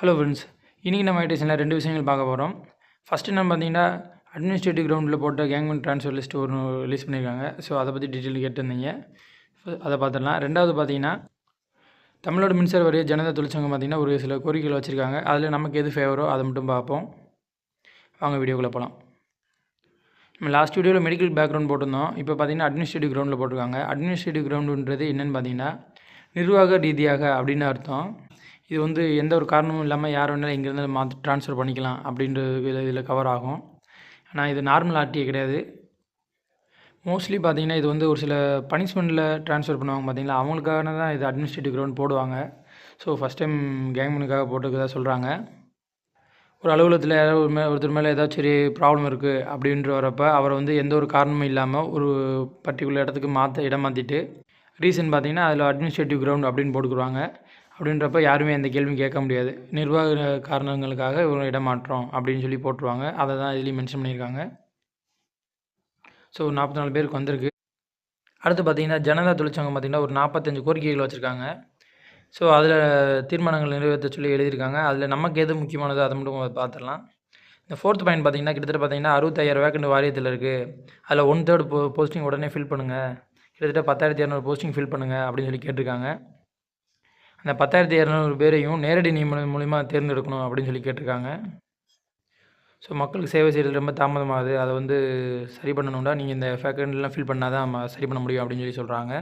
Hello friends இன்றைக்கி நம்ம ஐடிஷனில் ரெண்டு விஷயங்கள் பார்க்க போகிறோம் ஃபஸ்ட்டு நம்ம பார்த்தீங்கன்னா அட்மினிஸ்ட்ரேட்டிவ் கிரவுண்டில் போட்ட கேங்மெண்ட் ட்ரான்ஸ்ஃபர் லிஸ்ட் ஒன்று ரிலீஸ் பண்ணியிருக்காங்க ஸோ அதை பற்றி டீட்டெயில் கேட்டிருந்தீங்க. அதை பார்த்துடலாம். ரெண்டாவது பார்த்தீங்கன்னா தமிழ்நாடு மின்சார வாரிய ஜனதா தொழிற்சங்கம் பார்த்தீங்கன்னா ஒரு சில கோரிக்கைகள் வச்சுருக்காங்க. அதில் நமக்கு எது ஃபேவரோ அதை மட்டும் பார்ப்போம். வாங்க வீடியோக்குள்ளே போகலாம் நம்ம லாஸ்ட் வீடியோவில் மெடிக்கல் பேக்ரவுண்ட் போட்டிருந்தோம். இப்போ பார்த்தீங்கன்னா அட்மினிஸ்ட்ரேட்டிவ் கிரவுண்டில் போட்டிருக்காங்க. அட்மினிஸ்ட்ரேட்டிவ் கிரவுண்டுன்றது என்னென்னு பார்த்தீங்கன்னா நிர்வாக ரீதியாக அப்படின்னு அர்த்தம். இது வந்து எந்த ஒரு காரணமும் இல்லாமல் யார் வேணாலும் எங்கேருந்து மாற்றி ட்ரான்ஸ்ஃபர் பண்ணிக்கலாம் அப்படின்றது இதில் கவர் ஆகும். ஆனால் இது நார்மல் ஆர்டிஏ கிடையாது. மோஸ்ட்லி பார்த்தீங்கன்னா இது வந்து ஒரு சில பனிஷ்மெண்ட்டில் ட்ரான்ஸ்ஃபர் பண்ணுவாங்க பார்த்தீங்களா அவங்களுக்கான தான் இது அட்மினிஸ்ட்ரேட்டிவ் கிரவுண்ட் போடுவாங்க. ஸோ ஃபஸ்ட் டைம் கேங்மனுக்காக போட்டுக்கிறதா சொல்கிறாங்க ஒரு அலுவலகத்தில் யாராவது ஒரு மே ஒருத்தர் மேலே ஏதாச்சும் சரி ப்ராப்ளம் இருக்குது அப்படின்ற வரப்ப அவரை வந்து எந்த ஒரு காரணமும் இல்லாமல் ஒரு பர்டிகுலர் இடத்துக்கு மாற்ற இடம் மாற்றிட்டு ரீசன் பார்த்தீங்கன்னா அதில் அட்மினிஸ்ட்ரேட்டிவ் கிரவுண்ட் அப்படின்னு போட்டுக்குருவாங்க. அப்படின்றப்ப யாருமே அந்த கேள்வி கேட்க முடியாது. நிர்வாக காரணங்களுக்காக இவங்க இடமாற்றம் அப்படின்னு சொல்லி போட்டுருவாங்க. அதை தான் இதுலேயும் மென்ஷன் பண்ணியிருக்காங்க. ஸோ நாற்பத்தி நாலு பேருக்கு வந்திருக்கு. அடுத்து பார்த்தீங்கன்னா ஜனதா தொழிற்சங்கம் பார்த்திங்கன்னா ஒரு நாற்பத்தஞ்சு கோரிக்கைகள் வச்சுருக்காங்க. ஸோ அதில் தீர்மானங்கள் நிறைவேற்ற சொல்லி எழுதியிருக்காங்க. அதில் நமக்கு எது முக்கியமானதோ அதை மட்டும் பார்த்துடலாம். இந்த ஃபோர்த் பாயிண்ட் பார்த்தீங்கன்னா கிட்டத்தட்ட பார்த்தீங்கன்னா அறுபத்தாயிரம் வேக்கண்ட் வாரியத்தில் இருக்குது அதில் ஒன் தேர்ட் போ போஸ்டிங் உடனே ஃபில் பண்ணுங்கள் கிட்டத்தட்ட பத்தாயிரத்தி இரநூறு போஸ்டிங் ஃபில் பண்ணுங்கள் அப்படின்னு சொல்லி கேட்டிருக்காங்க. அந்த பத்தாயிரத்தி இரநூறு பேரையும் நேரடி நியமனம் மூலிமா தேர்ந்தெடுக்கணும் அப்படின்னு சொல்லி கேட்டிருக்காங்க. ஸோ மக்களுக்கு சேவை செய்கிறது ரொம்ப தாமதமாகுது. அதை வந்து சரி பண்ணணும்னா நீங்கள் இந்த வேக்கண்ட்லாம் ஃபில் பண்ணால் தான் சரி பண்ண முடியும் அப்படின்னு சொல்லி சொல்கிறாங்க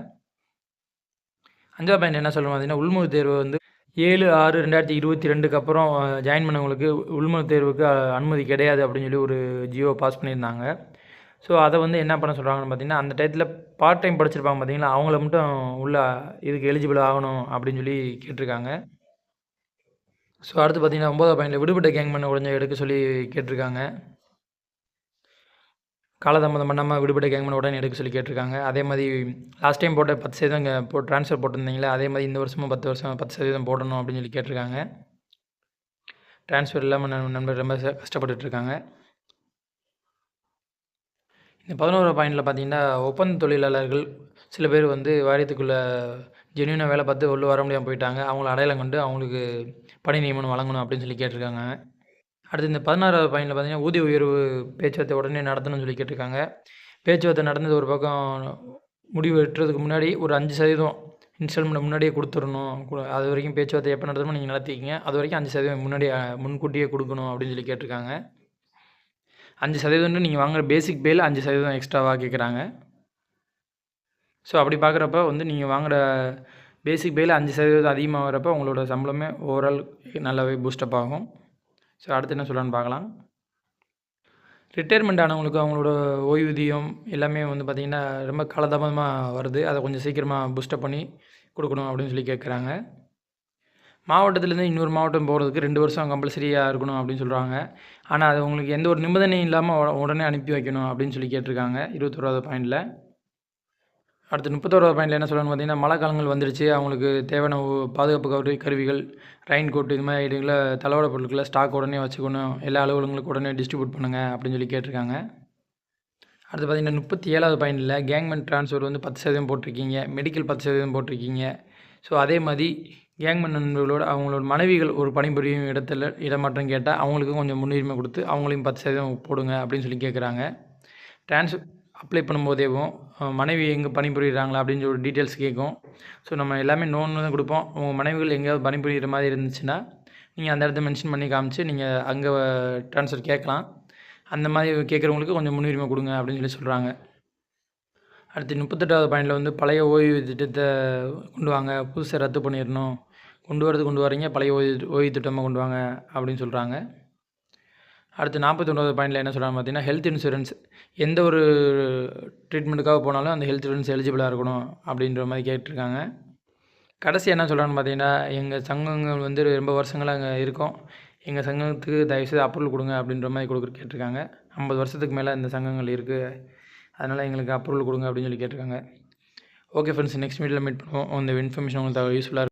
அஞ்சாவது பாயிண்ட் என்ன சொல்லணும் பார்த்தீங்கன்னா உள்முறை தேர்வு வந்து ஏழு ஆறு ரெண்டாயிரத்தி இருபத்தி ரெண்டுக்கு அப்புறம் ஜாயின் பண்ணவங்களுக்கு உள்முறை தேர்வுக்கு அனுமதி கிடையாது அப்படின்னு சொல்லி ஒரு ஜியோ பாஸ் பண்ணியிருந்தாங்க. ஸோ அதை வந்து என்ன பண்ண சொல்கிறாங்கன்னு பார்த்தீங்கன்னா அந்த டயத்தில் பார்ட் டைம் படிச்சிருப்பாங்க பார்த்தீங்களா? அவங்கள மட்டும் உள்ள இதுக்கு எலிஜிபிள் ஆகணும் அப்படின்னு சொல்லி கேட்டிருக்காங்க. ஸோ அடுத்து பார்த்தீங்கன்னா ஒன்பதாவது பாயிண்டில் விடுபட்ட கேங் பண்ண உடனே எடுக்க சொல்லி கேட்டிருக்காங்க. காலதாமதம் பண்ணாமல் விடுபட்ட கேங் பண்ண உடனே எடுக்க சொல்லி கேட்டிருக்காங்க. அதே மாதிரி லாஸ்ட் டைம் போட்ட பத்து சதவீதம் இங்கே போ ட்ரான்ஸ்ஃபர் போட்டிருந்தீங்களா? அதே மாதிரி இந்த வருஷமும் பத்து வருஷம் பத்து சதவீதம் போடணும் அப்படின்னு சொல்லி கேட்டிருக்காங்க. ட்ரான்ஸ்ஃபர் இல்லாமல் நண்பர் ரொம்ப ச- கஷ்டப்பட்டுட்டு இருக்காங்க. இந்த பதினோரு பாயிண்டில் பார்த்தீங்கன்னா ஒப்பந்த தொழிலாளர்கள் சில பேர் வந்து வாரியத்துக்குள்ளே ஜென்யூனாக வேலை பார்த்து உள்ளே வர முடியாமல் போயிட்டாங்க. அவங்கள அடையாளம் கண்டு அவங்களுக்கு பணி நியமனம் வழங்கணும் அப்படின்னு சொல்லி கேட்டிருக்காங்க. அடுத்து இந்த பதினாறாவது பாயிண்டில் பார்த்தீங்கன்னா ஊதிய உயர்வு பேச்சுவார்த்தை உடனே நடத்தணும்னு சொல்லி கேட்டிருக்காங்க. பேச்சுவார்த்தை நடந்தது ஒரு பக்கம் முடிவு எட்டுறதுக்கு முன்னாடி ஒரு அஞ்சு சதவீதம் இன்ஸ்டால்மெண்ட் முன்னாடியே கொடுத்துடணும். கு- அது வரைக்கும் பேச்சுவார்த்தை எப்போ நடத்தணுமோ நீங்கள் நடத்திக்கிங்க அது வரைக்கும் அஞ்சு சதவீதம் முன்னாடியே முன்கூட்டியே கொடுக்கணும் அப்படின்னு சொல்லி கேட்டிருக்காங்க. அஞ்சு சதவீதம்னு நீங்கள் வாங்குகிற பேசிக் பேயில் அஞ்சு சதவீதம் எக்ஸ்ட்ராவாக கேட்குறாங்க ஸோ அப்படி பார்க்குறப்ப வந்து நீங்கள் வாங்குகிற பேசிக் பேயில் அஞ்சு சதவீதம் அதிகமாக வரப்போ உங்களோட சம்பளமே ஓவரால் நல்லாவே பூஸ்டப் ஆகும். ஸோ அடுத்து என்ன சொல்லலான்னு பார்க்கலாம் ரிட்டையர்மெண்ட் ஆனவங்களுக்கு அவங்களோட ஓய்வூதியம் எல்லாமே வந்து பார்த்திங்கன்னா ரொம்ப காலதாமதமாக வருது. அதை கொஞ்சம் சீக்கிரமாக பூஸ்டப் பண்ணி கொடுக்கணும் அப்படின்னு சொல்லி கேட்குறாங்க மாவட்டத்துலேருந்து இன்னொரு மாவட்டம் போகிறதுக்கு ரெண்டு வருஷம் கம்பல்சரியாக இருக்கணும் அப்படின்னு சொல்கிறாங்க ஆனால் அது உங்களுக்கு எந்த ஒரு நிபந்தனையும் இல்லாமல் உடனே அனுப்பி வைக்கணும் அப்படின்னு சொல்லி கேட்டிருக்காங்க. இருபத்தோராவது பாயிண்டில் அடுத்து முப்பத்தோராவது பாயிண்டில் என்ன சொல்லணும்னு பார்த்தீங்கன்னா மழை காலங்கள் வந்துருச்சு. அவங்களுக்கு தேவையான பாதுகாப்பு கரு கருவிகள் ரெயின் கோட் இது மாதிரி ஐட்டங்களை தளவாட பொருட்களை ஸ்டாக் உடனே வச்சுக்கணும். எல்லா அலுவலகங்களுக்கும் உடனே டிஸ்ட்ரிபியூட் பண்ணுங்கள் அப்படின்னு சொல்லி கேட்டிருக்காங்க. அடுத்து பார்த்தீங்கன்னா முப்பத்தி ஏழாவது பாயிண்டில் கேங்மென் ட்ரான்ஸ்ஃபர் வந்து பத்து சதவீதம் போட்டிருக்கீங்க. மெடிக்கல் பத்து சதவீதம் போட்டிருக்கீங்க. ஸோ அதே மாதிரி கேங்மன் நண்பர்களோடு அவங்களோட மனைவிகள் ஒரு பணிபுரியும் இடத்துல இடமாற்றம் கேட்டால் அவங்களுக்கும் கொஞ்சம் முன்னுரிமை கொடுத்து அவங்களையும் பத்து சதவீதம் போடுங்க அப்படின்னு சொல்லி கேட்குறாங்க ட்ரான்ஸ் அப்ளை பண்ணும்போதேவும் மனைவி எங்கே பணிபுரிகிறாங்களா அப்படின்னு சொல்லி டீட்டெயில்ஸ் கேட்கும் ஸோ நம்ம எல்லாமே நோன்னு தான் கொடுப்போம் உங்கள் மனைவிகள் எங்கேயாவது பணிபுரிகிற மாதிரி இருந்துச்சுன்னா நீங்கள் அந்த இடத்த மென்ஷன் பண்ணி காமிச்சு நீங்கள் அங்கே ட்ரான்ஸ்ஃபர் கேட்கலாம் அந்த மாதிரி கேட்குறவங்களுக்கு கொஞ்சம் முன்னுரிமை கொடுங்க அப்படின்னு சொல்லி சொல்கிறாங்க அடுத்து முப்பத்தெட்டாவது பாயிண்டில் வந்து பழைய ஓய்வு திட்டத்தை கொண்டு வாங்க. புதுசாக ரத்து பண்ணிடணும். கொண்டு வரது கொண்டு வரீங்க பழைய ஓய்வு ஓய்வு திட்டமாக கொண்டு வாங்க அப்படின்னு சொல்கிறாங்க அடுத்து நாற்பத்தொன்பது பாயிண்டில் என்ன சொல்கிறாங்க பார்த்தீங்கன்னா ஹெல்த் இன்சூரன்ஸ் எந்த ஒரு ட்ரீட்மெண்ட்டுக்காக போனாலும் அந்த ஹெல்த் இன்சூரன்ஸ் எலிஜிபிளாக இருக்கணும் அப்படின்ற மாதிரி கேட்டிருக்காங்க. கடைசி என்ன சொல்கிறான்னு பார்த்தீங்கன்னா எங்கள் சங்கங்கள் வந்து ரொம்ப வருஷங்களாக அங்கே இருக்கோம். எங்கள் சங்கத்துக்கு தயவுசெய்து அப்ரூவல் கொடுங்க அப்படின்ற மாதிரி கொடுக்குற கேட்டிருக்காங்க. ஐம்பது வருஷத்துக்கு மேலே இந்த சங்கங்கள் இருக்குது அதனால் எங்களுக்கு அப்ரூவல் கொடுங்க அப்படின்னு சொல்லி கேட்டிருக்காங்க. ஓகே ஃப்ரெண்ட்ஸ் நெக்ஸ்ட் வீடியோவில் மீட் பண்ணுவோம். இந்த இன்ஃபர்மேஷன் உங்களுக்கு யூஸ்ஃபுல்லாக